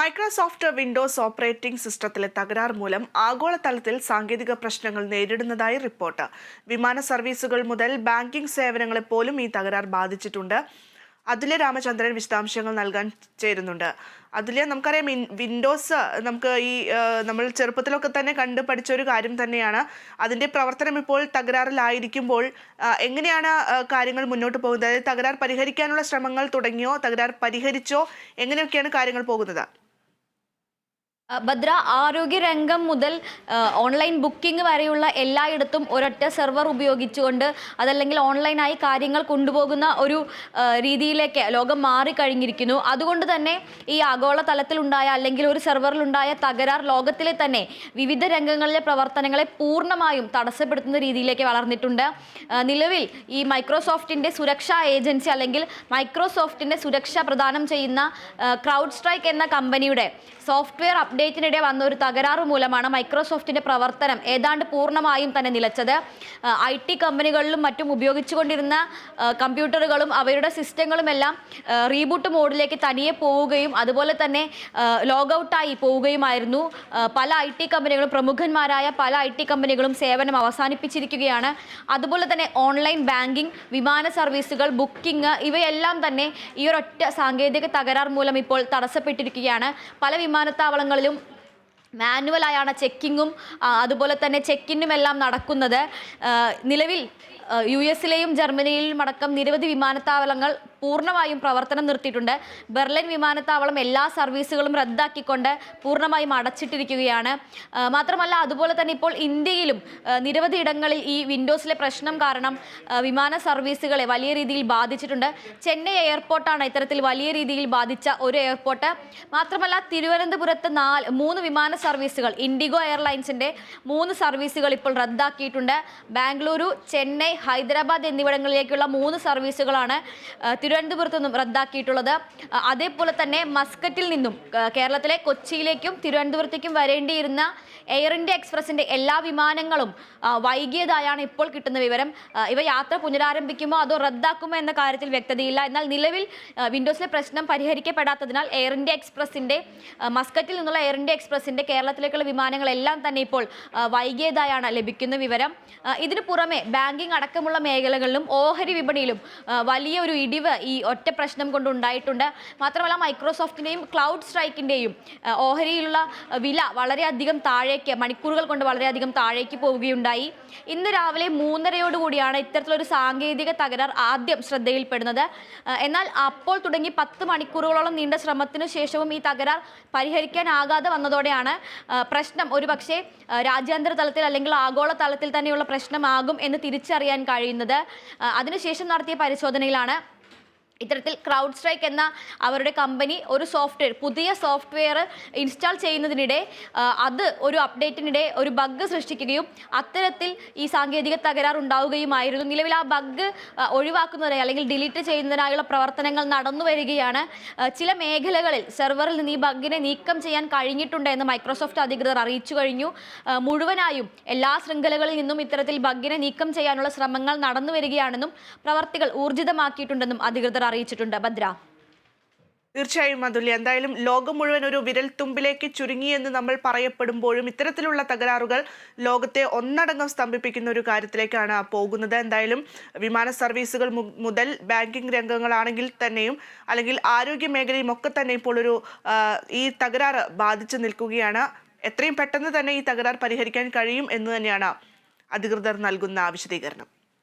Microsoft Windows operating സിസ്റ്റത്തിലെ തകരാർ മൂലം ആഗോളതലത്തിൽ സാങ്കേതിക പ്രശ്നങ്ങൾ നേരിടുന്നതായി റിപ്പോർട്ട്. വിമാന സർവീസുകൾ മുതൽ ബാങ്കിംഗ് സേവനങ്ങളെ പോലും ഈ തകരാർ ബാധിച്ചിട്ടുണ്ട്. അതുല്യ രാമചന്ദ്രൻ വിശദാംശങ്ങൾ നൽകാൻ ചേരുന്നുണ്ട്. അതുല്യ നമുക്കറിയാം വിൻഡോസ് നമുക്ക് ഈ നമ്മൾ ചെറുപ്പത്തിലൊക്കെ തന്നെ കണ്ട് പഠിച്ച ഒരു കാര്യം തന്നെയാണ്. അതിന്റെ പ്രവർത്തനം ഇപ്പോൾ തകരാറിലായിരിക്കുമ്പോൾ എങ്ങനെയാണ് കാര്യങ്ങൾ മുന്നോട്ട് പോകുന്നത്? അതായത് തകരാർ പരിഹരിക്കാനുള്ള ശ്രമങ്ങൾ തുടങ്ങിയോ? തകരാർ പരിഹരിച്ചോ? എങ്ങനെയൊക്കെയാണ് കാര്യങ്ങൾ പോകുന്നത്? ഭദ്ര ആരോഗ്യരംഗം മുതൽ ഓൺലൈൻ ബുക്കിംഗ് വരെയുള്ള എല്ലായിടത്തും ഒരൊറ്റ സെർവർ ഉപയോഗിച്ചുകൊണ്ട് അതല്ലെങ്കിൽ ഓൺലൈനായി കാര്യങ്ങൾ കൊണ്ടുപോകുന്ന ഒരു രീതിയിലേക്ക് ലോകം മാറിക്കഴിഞ്ഞിരിക്കുന്നു അതുകൊണ്ട് തന്നെ ഈ ആഗോള തലത്തിലുണ്ടായ അല്ലെങ്കിൽ ഒരു സെർവറിലുണ്ടായ തകരാർ ലോകത്തിലെ തന്നെ വിവിധ രംഗങ്ങളിലെ പ്രവർത്തനങ്ങളെ പൂർണമായും തടസ്സപ്പെടുത്തുന്ന രീതിയിലേക്ക് വളർന്നിട്ടുണ്ട്. നിലവിൽ ഈ മൈക്രോസോഫ്റ്റിന്റെ സുരക്ഷാ ഏജൻസി അല്ലെങ്കിൽ മൈക്രോസോഫ്റ്റിന്റെ സുരക്ഷ പ്രദാനം ചെയ്യുന്ന ക്രൗഡ് സ്ട്രൈക്ക് എന്ന കമ്പനിയുടെ സോഫ്റ്റ്വെയർ അപ്ഡേറ്റിനിടെ വന്ന ഒരു തകരാറ് മൂലമാണ് മൈക്രോസോഫ്റ്റിന്റെ പ്രവർത്തനം ഏതാണ്ട് പൂർണമായും തന്നെ നിലച്ചത്. ഐ ടി കമ്പനികളിലും മറ്റും ഉപയോഗിച്ചുകൊണ്ടിരുന്ന കമ്പ്യൂട്ടറുകളും അവരുടെ സിസ്റ്റങ്ങളും എല്ലാം റീബൂട്ട് മോഡിലേക്ക് തനിയെ പോവുകയും അതുപോലെ തന്നെ ലോഗൌട്ടായി പോവുകയുമായിരുന്നു. പല ഐ ടി കമ്പനികളും പ്രമുഖന്മാരായ പല ഐ ടി കമ്പനികളും സേവനം അവസാനിപ്പിച്ചിരിക്കുകയാണ്. അതുപോലെ തന്നെ ഓൺലൈൻ ബാങ്കിംഗ് വിമാന സർവീസുകൾ ബുക്കിംഗ് ഇവയെല്ലാം തന്നെ ഈ ഒരൊറ്റ സാങ്കേതിക തകരാർ മൂലം ഇപ്പോൾ തടസ്സപ്പെട്ടിരിക്കുകയാണ്. പല വിമാനത്താവളങ്ങളിലും മാനുവലായാണ് ചെക്കിങ്ങും അതുപോലെ തന്നെ ചെക്കിനും എല്ലാം നടക്കുന്നത് നിലവിൽ യു എസിലെയും ജർമ്മനിയിലും അടക്കം നിരവധി വിമാനത്താവളങ്ങൾ പൂർണമായും പ്രവർത്തനം നിർത്തിയിട്ടുണ്ട്. ബെർലിൻ വിമാനത്താവളം എല്ലാ സർവീസുകളും റദ്ദാക്കിക്കൊണ്ട് പൂർണമായും അടച്ചിട്ടിരിക്കുകയാണ്. മാത്രമല്ല അതുപോലെ തന്നെ ഇപ്പോൾ ഇന്ത്യയിലും നിരവധി ഇടങ്ങളിൽ ഈ വിൻഡോസിലെ പ്രശ്നം കാരണം വിമാന സർവീസുകളെ വലിയ രീതിയിൽ ബാധിച്ചിട്ടുണ്ട്. ചെന്നൈ എയർപോർട്ടാണ് ഇത്തരത്തിൽ വലിയ രീതിയിൽ ബാധിച്ച ഒരു എയർപോർട്ട്. മാത്രമല്ല തിരുവനന്തപുരത്ത് നാല് മൂന്ന് വിമാന സർവീസുകൾ ഇൻഡിഗോ എയർലൈൻസിന്റെ മൂന്ന് സർവീസുകൾ ഇപ്പോൾ റദ്ദാക്കിയിട്ടുണ്ട്. ബാംഗ്ലൂരു ചെന്നൈ ഹൈദരാബാദ് എന്നിവിടങ്ങളിലേക്കുള്ള മൂന്ന് സർവീസുകളാണ് തിരുവനന്തപുരത്ത് നിന്നും റദ്ദാക്കിയിട്ടുള്ളത് അതേപോലെ തന്നെ മസ്കറ്റിൽ നിന്നും കേരളത്തിലെ കൊച്ചിയിലേക്കും തിരുവനന്തപുരത്തേക്കും വരേണ്ടിയിരുന്ന എയർ ഇന്ത്യ എക്സ്പ്രസിന്റെ എല്ലാ വിമാനങ്ങളും വൈകിയതായാണ് ഇപ്പോൾ കിട്ടുന്ന വിവരം. ഇവ യാത്ര പുനരാരംഭിക്കുമോ അതോ റദ്ദാക്കുമോ എന്ന കാര്യത്തിൽ വ്യക്തതയില്ല. എന്നാൽ നിലവിൽ വിൻഡോസിലെ പ്രശ്നം പരിഹരിക്കപ്പെടാത്തതിനാൽ എയർ ഇന്ത്യ എക്സ്പ്രസിന്റെ മസ്കറ്റിൽ നിന്നുള്ള എയർ ഇന്ത്യ എക്സ്പ്രസിന്റെ കേരളത്തിലേക്കുള്ള വിമാനങ്ങളെല്ലാം തന്നെ ഇപ്പോൾ വൈകിയതായാണ് ലഭിക്കുന്ന വിവരം. ഇതിനു പുറമെ ബാങ്കിംഗ് അടക്കമുള്ള മേഖലകളിലും ഓഹരി വിപണിയിലും വലിയ ഒരു ഇടിവ് ഈ ഒറ്റ പ്രശ്നം കൊണ്ട് ഉണ്ടായിട്ടുണ്ട് മാത്രമല്ല മൈക്രോസോഫ്റ്റിന്റെയും ക്ലൗഡ് സ്ട്രൈക്കിന്റെയും ഓഹരിയിലുള്ള വില വളരെയധികം താഴേക്ക് മണിക്കൂറുകൾ കൊണ്ട് വളരെയധികം താഴേക്ക് പോവുകയുണ്ടായി. ഇന്ന് രാവിലെ മൂന്നരയോടുകൂടിയാണ് ഇത്തരത്തിലൊരു സാങ്കേതിക തകരാർ ആദ്യം ശ്രദ്ധയിൽപ്പെടുന്നത്. എന്നാൽ അപ്പോൾ തുടങ്ങി പത്ത് മണിക്കൂറുകളോളം നീണ്ട ശ്രമത്തിനു ശേഷവും ഈ തകരാർ പരിഹരിക്കാനാകാതെ വന്നതോടെയാണ് പ്രശ്നം ഒരുപക്ഷെ പക്ഷേ രാജ്യാന്തര തലത്തിൽ അല്ലെങ്കിൽ ആഗോള തലത്തിൽ തന്നെയുള്ള പ്രശ്നമാകും എന്ന് തിരിച്ചറിയാൻ കഴിയുന്നത്. അതിനുശേഷം നടത്തിയ പരിശോധനയിലാണ് ഇത്തരത്തിൽ ക്രൗഡ് സ്ട്രൈക്ക് എന്ന അവരുടെ കമ്പനി ഒരു സോഫ്റ്റ്വെയർ പുതിയ സോഫ്റ്റ്വെയർ ഇൻസ്റ്റാൾ ചെയ്യുന്നതിനിടെ അത് ഒരു അപ്ഡേറ്റിനിടെ ഒരു ബഗ് സൃഷ്ടിക്കുകയും അത്തരത്തിൽ ഈ സാങ്കേതിക തകരാർ ഉണ്ടാവുകയുമായിരുന്നു. നിലവിൽ ആ ബഗ് ഒഴിവാക്കുന്നതിനായി അല്ലെങ്കിൽ ഡിലീറ്റ് ചെയ്യുന്നതിനായുള്ള പ്രവർത്തനങ്ങൾ നടന്നു വരികയാണ്. ചില മേഖലകളിൽ സെർവറിൽ നിന്ന് ഈ ബഗ്ഗിനെ നീക്കം ചെയ്യാൻ കഴിഞ്ഞിട്ടുണ്ട് എന്ന് മൈക്രോസോഫ്റ്റ് അധികൃതർ അറിയിച്ചു കഴിഞ്ഞു. മുഴുവനായും എല്ലാ ശൃംഖലകളിൽ നിന്നും ഇത്തരത്തിൽ ബഗ്ഗിനെ നീക്കം ചെയ്യാനുള്ള ശ്രമങ്ങൾ നടന്നു വരികയാണെന്നും പ്രവർത്തികൾ ഊർജിതമാക്കിയിട്ടുണ്ടെന്നും അധികൃതർ അറിയിച്ചിട്ടുണ്ട്. ഭദ്ര. തീർച്ചയായും അതുല്യ. എന്തായാലും ലോകം മുഴുവൻ ഒരു വിരൽ തുമ്പിലേക്ക് ചുരുങ്ങിയെന്ന് നമ്മൾ പറയപ്പെടുമ്പോഴും ഇത്തരത്തിലുള്ള തകരാറുകൾ ലോകത്തെ ഒന്നടങ്കം സ്തംഭിപ്പിക്കുന്ന ഒരു കാര്യത്തിലേക്കാണ് പോകുന്നത്. എന്തായാലും വിമാന സർവീസുകൾ മുതൽ ബാങ്കിങ് രംഗങ്ങളാണെങ്കിൽ തന്നെയും അല്ലെങ്കിൽ ആരോഗ്യ മേഖലയും ഒക്കെ തന്നെ ഇപ്പോൾ ഒരു ഈ തകരാറ് ബാധിച്ചു നിൽക്കുകയാണ്. എത്രയും പെട്ടെന്ന് തന്നെ ഈ തകരാർ പരിഹരിക്കാൻ കഴിയും എന്ന് തന്നെയാണ് അധികൃതർ നൽകുന്ന വിശദീകരണം.